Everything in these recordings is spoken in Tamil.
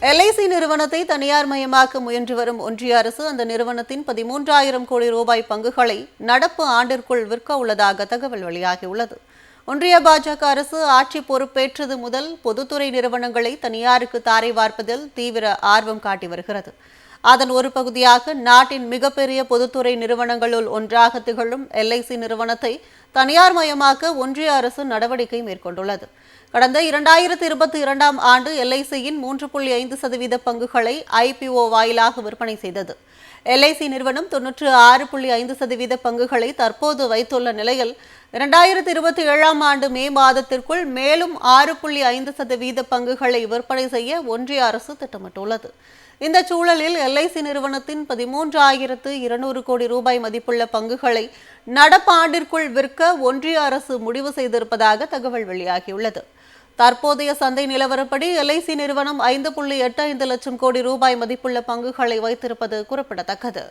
எல்ஐசி நிறுவனத்தை தனியார் மயமாக்க முயன்று வரும் ஒன்றிய அரசு அந்த நிறுவனத்தின் பதிமூன்றாயிரம் கோடி ரூபாய் பங்குகளை நடப்பு ஆண்டிற்குள் விற்க உள்ளதாக தகவல் வெளியாகியுள்ளது. ஒன்றிய பாஜக அரசு ஆட்சி பொறுப்பேற்றது முதல் பொதுத்துறை நிறுவனங்களை தனியாருக்கு தாரை வார்ப்பதில் தீவிர ஆர்வம் காட்டி வருகிறது. அதன் ஒரு பகுதியாக நாட்டின் மிகப்பெரிய பொதுத்துறை நிறுவனங்களுள் ஒன்றாக திகழும் எல்ஐசி நிறுவனத்தை தனியார் மயமாக்க ஒன்றிய அரசு நடவடிக்கை மேற்கொண்டுள்ளது. கடந்த இரண்டாயிரத்தி இருபத்தி இரண்டாம் ஆண்டு எல்ஐசியின் மூன்று புள்ளி ஐந்து சதவீத பங்குகளை ஐபிஓ வாயிலாக விற்பனை செய்தது. எல்ஐசி நிறுவனம் தொன்னூற்று ஆறு புள்ளி ஐந்து சதவீத பங்குகளை தற்போது வைத்துள்ள நிலையில் இரண்டாயிரத்தி இருபத்தி ஏழாம் ஆண்டு மே மாதத்திற்குள் மேலும் ஆறு புள்ளி ஐந்து சதவீத பங்குகளை விற்பனை செய்ய ஒன்றிய அரசு திட்டமிட்டுள்ளது. இந்த சூழலில் எல்ஐசி நிறுவனத்தின் பதிமூன்றாயிரத்து இருநூறு கோடி ரூபாய் மதிப்புள்ள பங்குகளை நடப்பாண்டிற்குள் விற்க ஒன்றிய அரசு முடிவு செய்திருப்பதாக தகவல் வெளியாகியுள்ளது. தற்போதைய சந்தை நிலவரப்படி எல்ஐசி நிறுவனம் ஐந்து புள்ளி எட்டு ஐந்து லட்சம் கோடி ரூபாய் மதிப்புள்ள பங்குகளை வைத்திருப்பது குறிப்பிடத்தக்கது.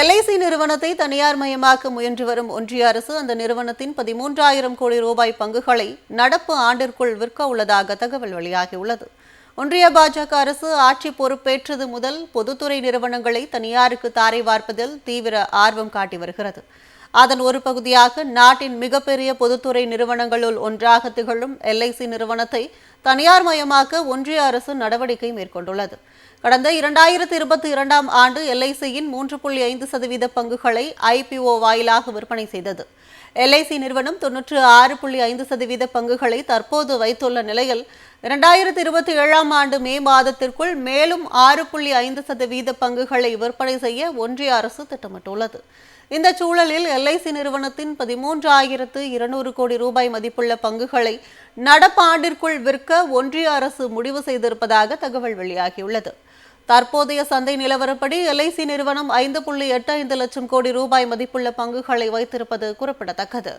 எல்ஐசி நிறுவனத்தை தனியார் மயமாக்க முயன்று வரும் ஒன்றிய அரசு அந்த நிறுவனத்தின் பதிமூன்றாயிரம் கோடி ரூபாய் பங்குகளை நடப்பு ஆண்டிற்குள் விற்க உள்ளதாக தகவல் வெளியாகியுள்ளது. ஒன்றிய பாஜக அரசு ஆட்சி பொறுப்பேற்றது முதல் பொதுத்துறை நிறுவனங்களை தனியாருக்கு தாரை வார்ப்பதில் தீவிர ஆர்வம் காட்டி வருகிறது. அதன் ஒரு பகுதியாக நாட்டின் மிகப்பெரிய பொதுத்துறை நிறுவனங்களுள் ஒன்றாக திகழும் எல்ஐசி நிறுவனத்தை தனியார் மயமாக்க ஒன்றிய அரசு நடவடிக்கை மேற்கொண்டுள்ளது. கடந்த இரண்டாயிரத்தி இருபத்தி இரண்டாம் ஆண்டு எல்ஐசியின் மூன்று புள்ளி ஐந்து சதவீத பங்குகளை ஐபிஓ வாயிலாக விற்பனை செய்தது. எல்ஐசி நிறுவனம் தொன்னூற்று ஆறு புள்ளி ஐந்து சதவீத பங்குகளை தற்போது வைத்துள்ள நிலையில் இரண்டாயிரத்தி இருபத்தி ஏழாம் ஆண்டு மே மாதத்திற்குள் மேலும் ஆறு புள்ளி ஐந்து சதவீத பங்குகளை விற்பனை செய்ய ஒன்றிய அரசு திட்டமிட்டுள்ளது. இந்த சூழலில் எல்ஐசி நிறுவனத்தின் பதிமூன்றாயிரத்து இருநூறு கோடி ரூபாய் மதிப்புள்ள பங்குகளை நடப்பாண்டிற்குள் விற்க ஒன்றிய அரசு முடிவு செய்திருப்பதாக தகவல் வெளியாகியுள்ளது. தற்போதைய சந்தை நிலவரப்படி எல்ஐசி நிறுவனம் ஐந்து புள்ளி எட்டு ஐந்து லட்சம் கோடி ரூபாய் மதிப்புள்ள பங்குகளை வைத்திருப்பது குறிப்பிடத்தக்கது.